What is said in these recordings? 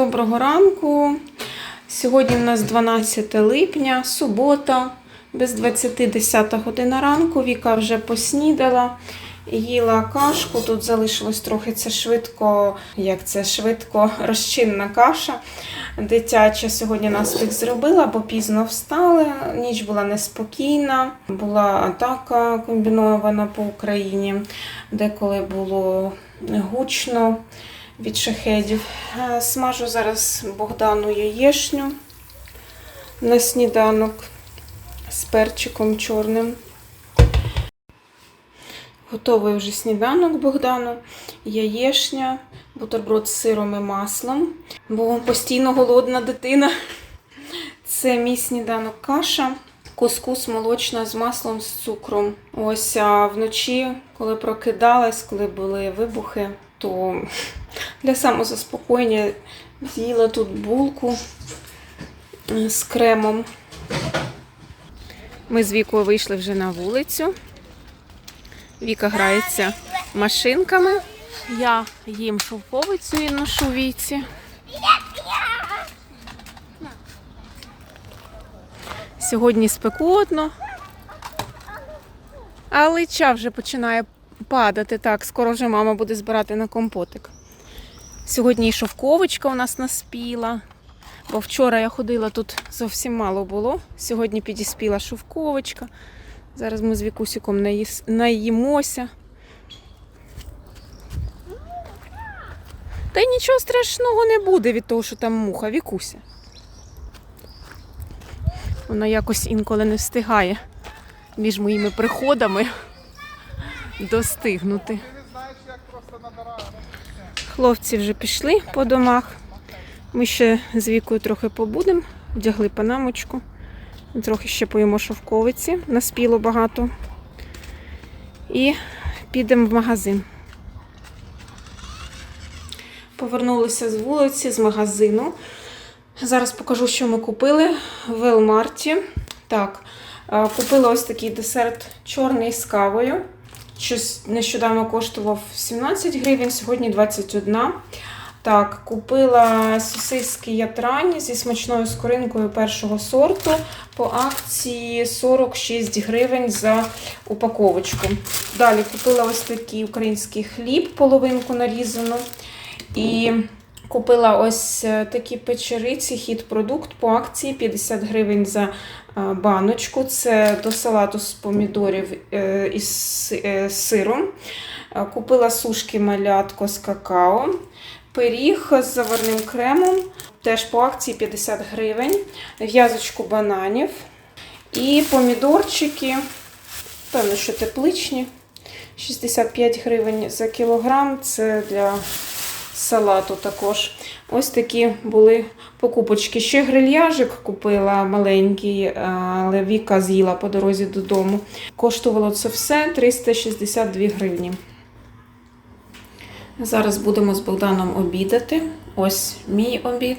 Доброго ранку. Сьогодні у нас 12 липня, субота, без 20 10 година ранку. Віка вже поснідала, їла кашку. Тут залишилось трохи це швидко, як це швидко розчинна каша. Дитяча сьогодні наспіх зробила, бо пізно встали. Ніч була неспокійна, була атака комбінована по Україні, деколи було гучно від шахедів. Е, Смажу зараз Богдану яєшню на сніданок з перчиком чорним. Готовий вже сніданок Богдану, яєшня, бутерброд з сиром і маслом, бо постійно голодна дитина. Це мій сніданок каша, кускус молочна з маслом з цукром. Ось а вночі, коли прокидалась, коли були вибухи, то для самозаспокоєння з'їла тут булку е, з кремом. Ми з Вікою вийшли вже на вулицю. Віка грається машинками. Я їм шовковицю і ношу віці. Сьогодні спекотно. А лича вже починає падати. Так, скоро вже мама буде збирати на компотик. Сьогодні і шовковичка у нас наспіла. Бо вчора я ходила, тут зовсім мало було. Сьогодні підіспіла шовковичка. Зараз ми з Вікусіком наїс- наїмося. Та й нічого страшного не буде від того, що там муха, Вікуся. Вона якось інколи не встигає між моїми приходами достигнути. Хлопці вже пішли по домах. Ми ще з вікою трохи побудемо, вдягли панамочку. Трохи ще поїмо шовковиці, наспіло багато. І підемо в магазин. Повернулися з вулиці, з магазину. Зараз покажу, що ми купили в Елмарті. Так, купила ось такий десерт чорний з кавою. Щось нещодавно коштував 17 гривень, сьогодні 21. Так, купила сосиски ятрані зі смачною скоринкою першого сорту по акції 46 гривень за упаковочку. Далі купила ось такий український хліб, половинку нарізану. І купила ось е, такі печериці, хід продукт по акції 50 гривень за е, баночку. Це до салату з помідорів е, із сиром. Купила сушки малятко з какао. Пиріг з заварним кремом, теж по акції 50 гривень, в'язочку бананів і помідорчики, певно, що тепличні, 65 гривень за кілограм. Це для салату також. Ось такі були покупочки. Ще грильяжик купила маленький, але Віка з'їла по дорозі додому. Коштувало це все 362 гривні. Зараз будемо з Богданом обідати. Ось мій обід.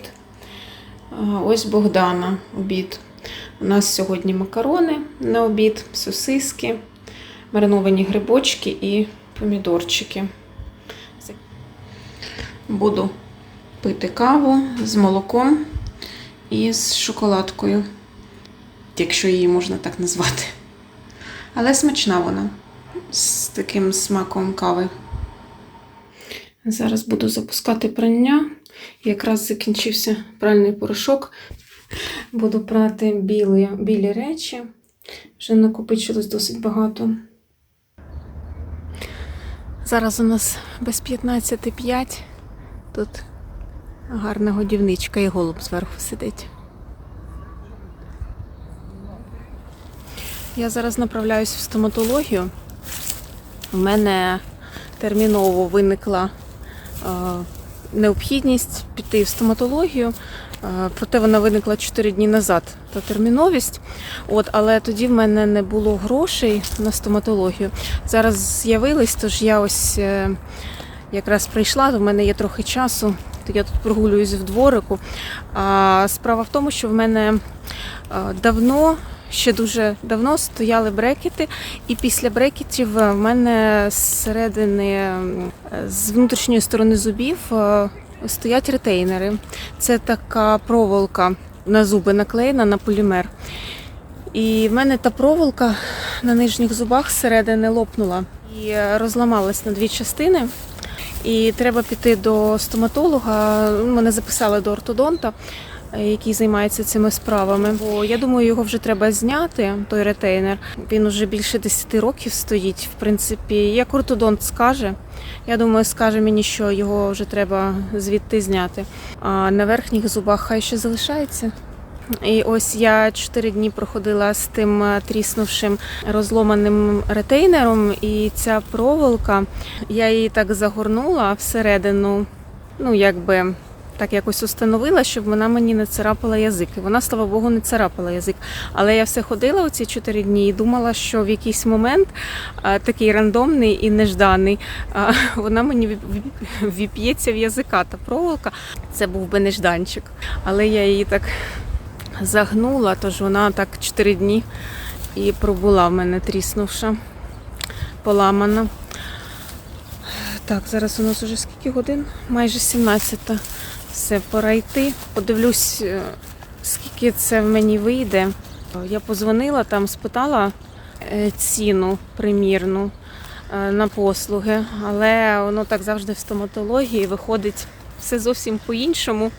Ось Богдана обід. У нас сьогодні макарони на обід, сосиски, мариновані грибочки і помідорчики. Буду пити каву з молоком і з шоколадкою, якщо її можна так назвати. Але смачна вона з таким смаком кави. Зараз буду запускати прання. Якраз закінчився пральний порошок. Буду прати білі, білі речі. Вже накопичилось досить багато. Зараз у нас без 15.05. Тут гарна годівничка і голуб зверху сидить. Я зараз направляюсь в стоматологію. У мене терміново виникла е, необхідність піти в стоматологію. Е, Проте вона виникла 4 дні назад, та терміновість. От, але тоді в мене не було грошей на стоматологію. Зараз з'явились, тож я ось е, якраз прийшла, то в мене є трохи часу. то Я тут прогулююсь в дворику. А справа в тому, що в мене е, давно ще дуже давно стояли брекети, і після брекетів в мене зсередини, з внутрішньої сторони зубів е, стоять ретейнери. Це така проволока на зуби наклеєна на полімер. І в мене та проволока на нижніх зубах зсередини лопнула і е, розламалась на дві частини. І треба піти до стоматолога. Мене записали до ортодонта, е, який займається цими справами. Бо я думаю, його вже треба зняти, той ретейнер. Він уже більше 10 років стоїть. В принципі, як ортодонт скаже, я думаю, скаже мені, що його вже треба звідти зняти. А на верхніх зубах хай ще залишається. І ось я 4 дні проходила з тим е, тріснувшим розломаним ретейнером, і ця проволока, я її так загорнула всередину, ну якби так якось установила, щоб вона мені не царапала язик. І вона, слава Богу, не царапала язик. Але я все ходила оці 4 дні і думала, що в якийсь момент такий рандомний і нежданий, вона мені віп- віп- віп'ється в язика. Та проволока це був би нежданчик. Але я її так загнула, тож вона так 4 дні і пробула в мене тріснувша, поламана. Так, зараз у нас уже скільки годин? Майже 17. Все, пора йти. Подивлюсь, е, скільки це в мені вийде. Я позвонила там, спитала е, ціну примірну е, на послуги, але воно так завжди в стоматології виходить все зовсім по-іншому.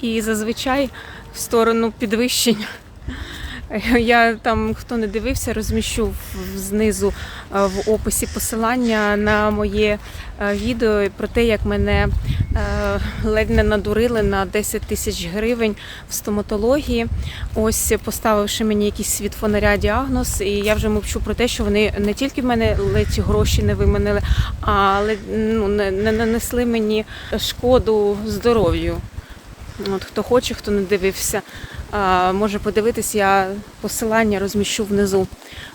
І зазвичай в сторону підвищення. Я там, хто не дивився, розміщу знизу е, в описі посилання на моє е, відео про те, як мене е, ледь не надурили на 10 тисяч гривень в стоматології. Ось поставивши мені якийсь світ фонаря діагноз, і я вже мовчу про те, що вони не тільки в мене ледь гроші не виманили, а ледь, ну, не нанесли мені шкоду здоров'ю. От хто хоче, хто не дивився, може подивитись, я посилання розміщу внизу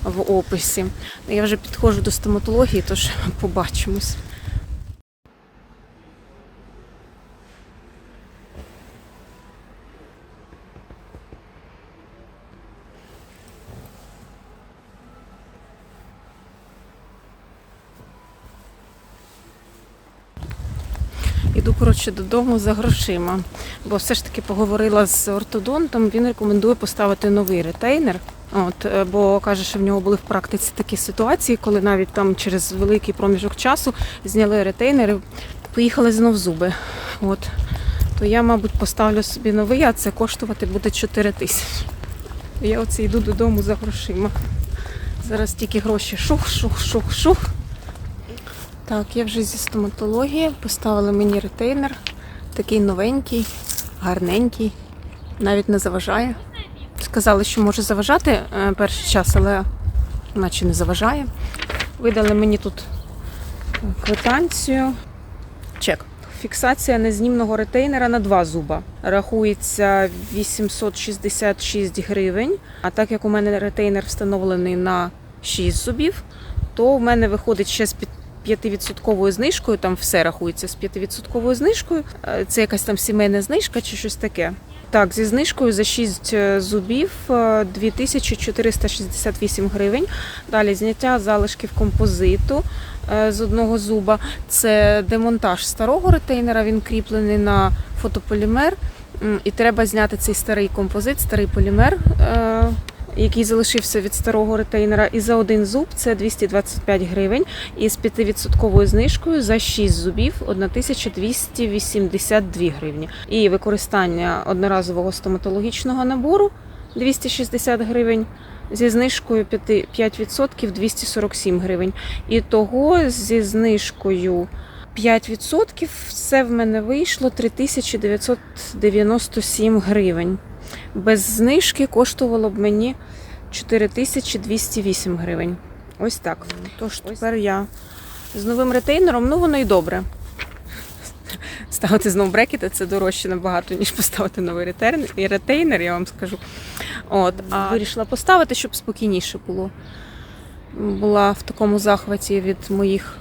в описі. Я вже підходжу до стоматології, тож побачимось. Коротше, додому за грошима. Бо все ж таки поговорила з ортодонтом, він рекомендує поставити новий ретейнер. От, е, бо каже, що в нього були в практиці такі ситуації, коли навіть там через великий проміжок часу зняли ретейнери, поїхали знов зуби. От. То я, мабуть, поставлю собі новий, а це коштувати буде 4 тисячі. Я оце йду додому за грошима. Зараз тільки гроші шух, шух, шух, шух. Так, я вже зі стоматології. Поставили мені ретейнер. Такий новенький, гарненький, навіть не заважає. Сказали, що може заважати е, перший час, але наче не заважає. Видали мені тут квитанцію. Чек. Фіксація незнімного ретейнера на два зуба. Рахується 866 гривень. А так як у мене ретейнер встановлений на 6 зубів, то в мене виходить ще з під 5% знижкою, там все рахується з 5% знижкою. Е, Це якась там сімейна знижка чи щось таке. Так, зі знижкою за 6 зубів е, 2468 гривень. Далі зняття залишків композиту е, з одного зуба. Це демонтаж старого ретейнера, він кріплений на фотополімер. І треба зняти цей старий композит, старий полімер, е, який залишився від старого ретейнера. І за один зуб це 225 гривень. І з 5% знижкою за 6 зубів 1282 гривні. І використання одноразового стоматологічного набору 260 гривень. Зі знижкою 5%, 5% 247 гривень. І того зі знижкою 5% це в мене вийшло 3997 гривень. Без знижки коштувало б мені 4208 гривень. Ось так. Тож тепер я з новим ретейнером, ну воно і добре. Ставити знову брекети це дорожче набагато, ніж поставити новий ретейнер, і ретейнер, я вам скажу. От, а вирішила поставити, щоб спокійніше було. Була в такому захваті від моїх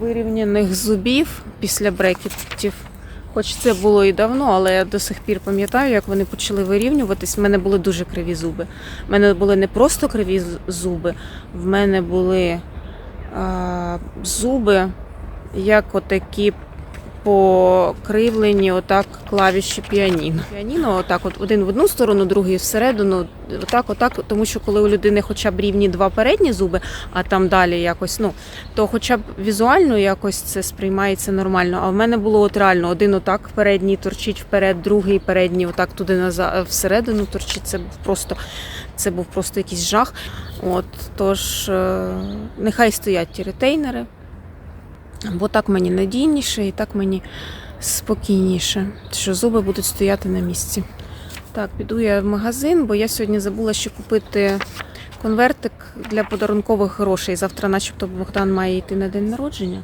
вирівняних зубів після брекетів. Хоч це було і давно, але я до сих пір пам'ятаю, як вони почали вирівнюватись. В мене були дуже криві зуби. В мене були не просто криві зуби, в мене були а, зуби, як отакі покривлені отак клавіші піаніно. Піаніно отак от один в одну сторону, другий всередину. Отак, отак, тому що коли у людини хоча б рівні два передні зуби, а там далі якось, ну, то хоча б візуально якось це сприймається нормально. А в мене було от реально один отак передній торчить вперед, другий передній отак туди назад всередину торчить. Це просто, це був просто якийсь жах. От, тож е, нехай стоять ті ретейнери, бо так мені надійніше і так мені спокійніше, що зуби будуть стояти на місці. Так, піду я в магазин, бо я сьогодні забула ще купити конвертик для подарункових грошей. Завтра, начебто, Богдан має йти на день народження.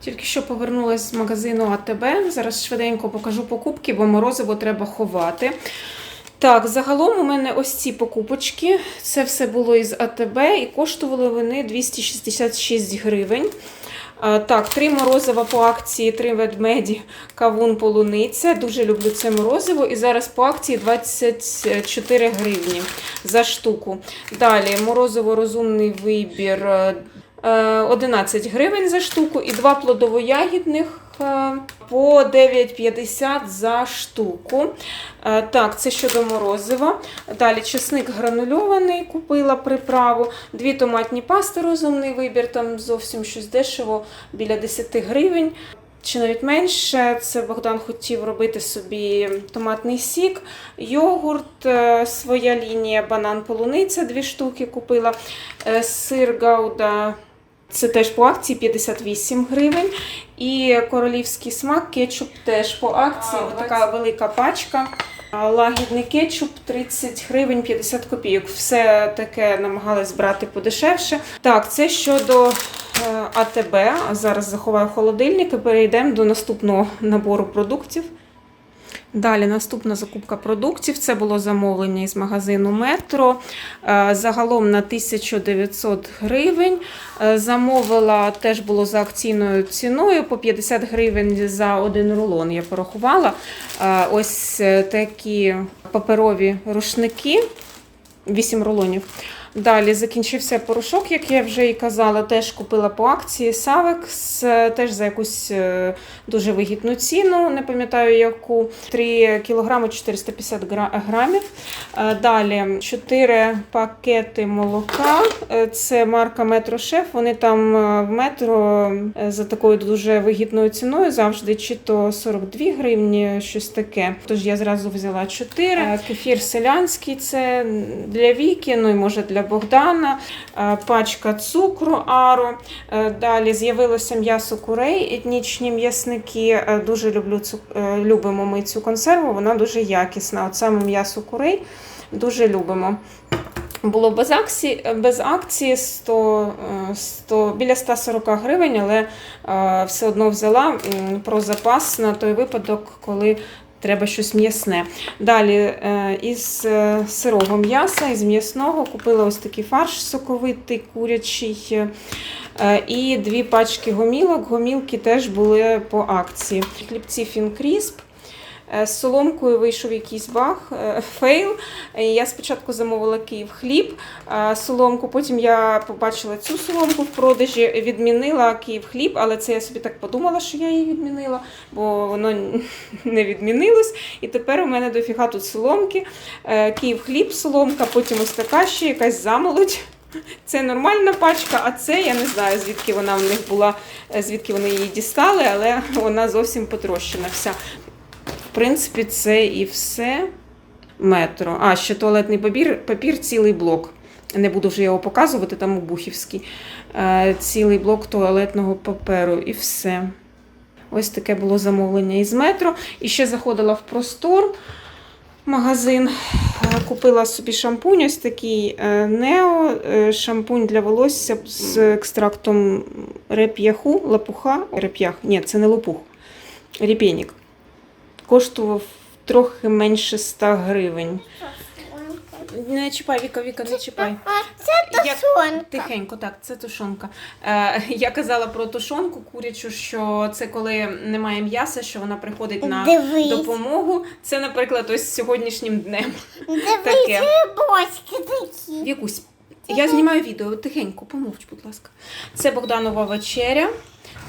Тільки що повернулася з магазину АТБ. Зараз швиденько покажу покупки, бо морозиво треба ховати. Так, загалом у мене ось ці покупочки. Це все було із АТБ і коштували вони 266 гривень. Так, три морозива по акції, три ведмеді, кавун полуниця. Дуже люблю це морозиво. І зараз по акції 24 гривні за штуку. Далі морозиво розумний вибір е, 11 гривень за штуку і два плодово-ягідних е, по 9,50 за штуку. Е, Так, це щодо морозива. Далі чесник гранульований, купила приправу. Дві томатні пасти розумний вибір, там зовсім щось дешево, біля 10 гривень. Чи навіть менше, це Богдан хотів робити собі томатний сік, йогурт, е, своя лінія, банан полуниця, дві штуки купила, Е, сир гауда, це теж по акції 58 гривень. І королівський смак, кетчуп теж по акції, така велика пачка. Лагідний кетчуп 30 гривень 50 копійок. Все таке намагалась брати подешевше. Так, це щодо е, АТБ. А зараз заховаю холодильник і перейдемо до наступного набору продуктів. Далі наступна закупка продуктів. Це було замовлення із магазину Метро. Е, Загалом на 1900 гривень. Е, Замовила теж було за акційною ціною по 50 гривень за один рулон. Я порахувала. Е, Ось такі паперові рушники. 8 рулонів. Далі закінчився порошок, як я вже і казала, теж купила по акції Савекс, теж за якусь е, дуже вигідну ціну, не пам'ятаю яку. 3 кг 450 грамів. Е, Далі 4 пакети молока. Е, Це марка Метро Шеф. Вони там в метро за такою дуже вигідною ціною завжди чи то 42 гривні, щось таке. Тож я зразу взяла 4. Кефір селянський це для Віки, ну і може для Богдана. Е, Пачка цукру Аро. Е, Далі з'явилося м'ясо курей, етнічні м'ясники. Е, Дуже люблю цю, любимо ми цю консерву, вона дуже якісна. От саме м'ясо курей дуже любимо. Було без акції, без акції 100, е, 100, біля 140 гривень, але все одно взяла про запас на той випадок, коли треба щось м'ясне. Далі е, із е, сирого м'яса, із м'ясного купила ось такий фарш соковитий, курячий. е, І дві пачки гомілок. Гомілки теж були по акції. Хлібці Фінкрісп. Е, З соломкою вийшов якийсь баг, е, фейл. Я спочатку замовила Київ хліб, е, соломку, потім я побачила цю соломку в продажі, відмінила Київ хліб, але це я собі так подумала, що я її відмінила, бо воно не відмінилось. І тепер у мене дофіга тут соломки. Київ хліб, соломка, потім ось така ще якась замолодь. Це нормальна пачка, а це я не знаю, звідки вона в них була, звідки вони її дістали, але вона зовсім потрощена вся. Принципі, це і все метро. А, ще туалетний папір, папір цілий блок. Не буду вже його показувати, там обухівський. Е, цілий блок туалетного паперу і все. Ось таке було замовлення із метро. І ще заходила в простор магазин. Е, Купила собі шампунь, ось такий Нео, е, шампунь для волосся з екстрактом реп'яху, лопуха. Реп'ях, ні, це не лопух. Реп'єнік. Коштував трохи менше 100 гривень. Не чіпай, Віка, Віка, не чіпай. Це тушонка. Тихенько, так, це тушонка. Е, я казала про тушонку курячу, що це коли немає м'яса, що вона приходить на Дивись. допомогу. Це, наприклад, ось сьогоднішнім днем. Дивись, таке. грибочки такі. Вікусь, я знімаю відео, тихенько, помовч, будь ласка. Це Богданова вечеря.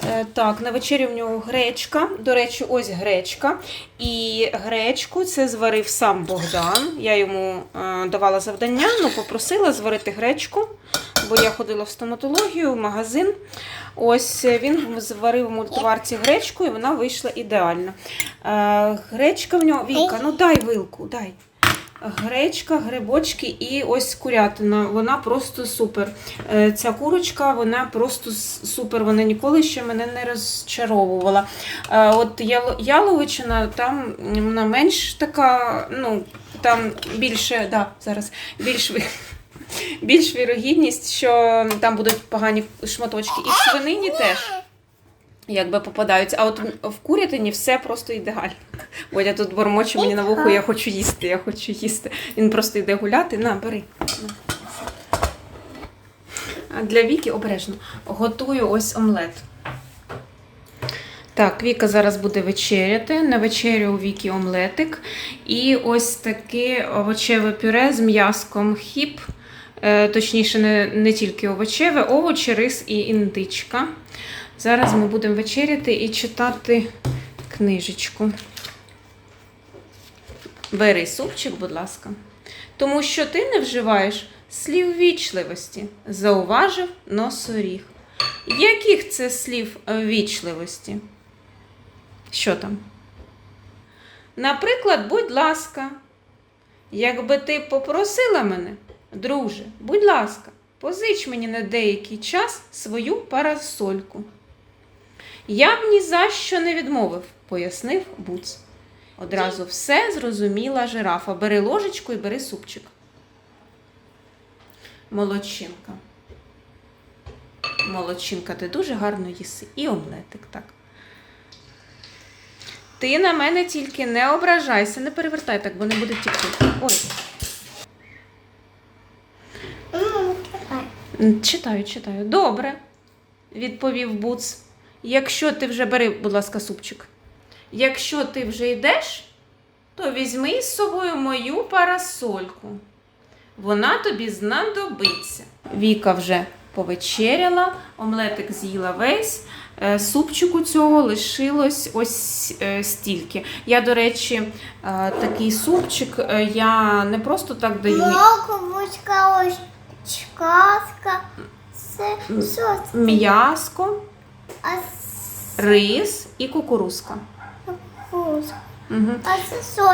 Е, Так, на вечері в нього гречка. До речі, ось гречка. І гречку це зварив сам Богдан. Я йому е, давала завдання, ну попросила зварити гречку, бо я ходила в стоматологію, в магазин. Ось е, він зварив в мультиварці гречку, і вона вийшла ідеально. Гречка в нього. Віка, ну дай вилку, дай. Гречка, грибочки і ось курятина. Вона просто супер. Е, Ця курочка, вона просто супер. Вона ніколи ще мене не розчаровувала. Е, От яловичина, там вона менш така, ну там більше, да, зараз більш більш вірогідність, що там будуть погані шматочки. І в свинині теж. Якби попадаються. А от в курятині все просто ідеально. Бодя тут бормоче мені на вухо, я хочу їсти, я хочу їсти. Він просто йде гуляти. На, бери. А Для Віки обережно. Готую ось омлет. Так, Віка зараз буде вечеряти. На вечерю у Віки омлетик. І ось таке овочеве пюре з м'яском хіп. Е, Точніше, не, не тільки овочеве, овочі, рис і індичка. Зараз ми будемо вечеряти і читати книжечку. Бери супчик, будь ласка. Тому що ти не вживаєш слів вічливості, зауважив носоріг. Яких це слів вічливості? Що там? Наприклад, будь ласка, якби ти попросила мене, друже, будь ласка, позич мені на деякий час свою парасольку. Я б ні за що не відмовив, пояснив Буц. Одразу все зрозуміла жирафа. Бери ложечку і бери супчик. Молодчинка. Молодчинка, ти дуже гарно їси. І омлетик, так. Ти на мене тільки не ображайся, не перевертай так, бо не буде тікти. Ой, читаю, читаю. Добре, відповів Буц. Якщо ти вже бери, будь ласка, супчик. Якщо ти вже йдеш, то візьми з собою мою парасольку. Вона тобі знадобиться. Віка вже повечеряла, омлетик з'їла весь. е, Супчику цього лишилось ось е, стільки. Я, до речі, е, такий супчик я не просто так даю. Морковочка, ось чкаска. Це? М'яско, А рис і кукурузка. вкус. Угу. А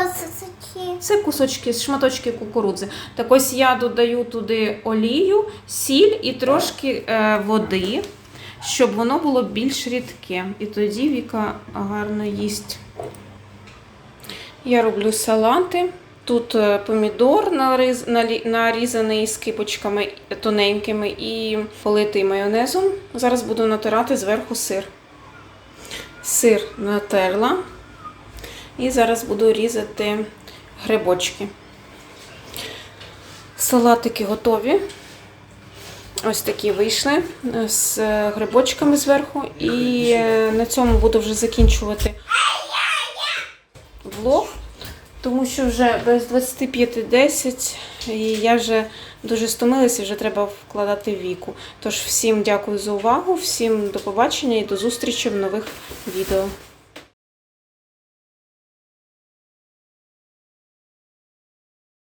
це такі? Це кусочки, шматочки кукурудзи. Так ось я додаю туди олію, сіль і трошки е, води, щоб воно було більш рідке. І тоді Віка гарно їсть. Я роблю салати. Тут е, помідор нарізаний скипочками тоненькими і политий майонезом. Зараз буду натирати зверху сир. Сир натерла. І зараз буду різати грибочки. Салатики готові. Ось такі вийшли е, з грибочками зверху. І е, на цьому буду вже закінчувати влог, тому що вже без 25.10 і я вже дуже стомилася, вже треба вкладати віку. Тож всім дякую за увагу, всім до побачення і до зустрічі в нових відео.